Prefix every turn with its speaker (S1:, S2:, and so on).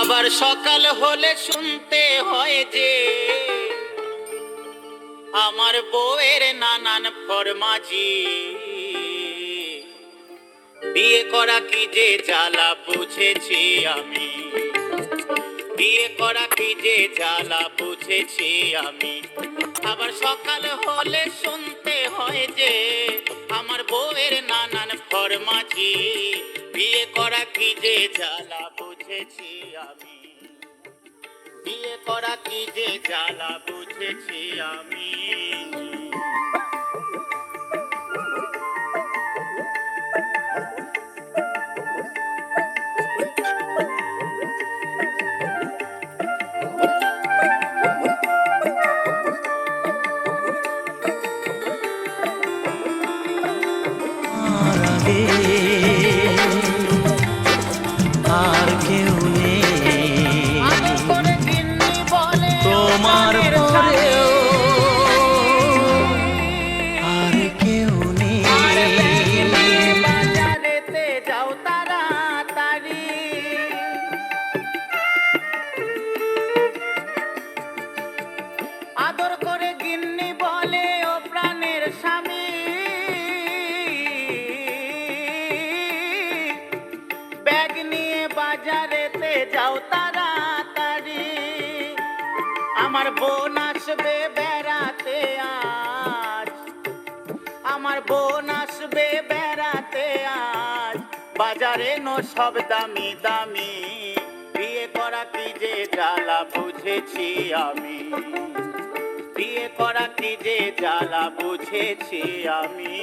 S1: আবার সকাল হলে শুনতে হয় যে আমার বউয়ের নানান ফরমাজি। বিয়ে করা কি যে জ্বালা, বুঝেছি আমি। বিয়ে করা কি যে জ্বালা, বুঝেছি আমি। আবার সকাল হলে শুনতে হয় যে আমার বউয়ের নানান ফরমাজি। বিয়ে করা কি যে জ্বালা, বুঝেছি আমি। বিয়ে করা কি যে জ্বালা, বুঝেছি আমি।
S2: আগে আর কেউ
S1: বাজারেতে যাও তাড়াতাড়ি। আমার বোন আসবে বেড়াতে আজ। আমার বোন আসবে বেড়াতে আজ। বাজারে নো সব দামি দামি। বিয়ে করা কি যে জ্বালা, বুঝেছি আমি। বিয়ে করা কি যে জ্বালা, বুঝেছি আমি।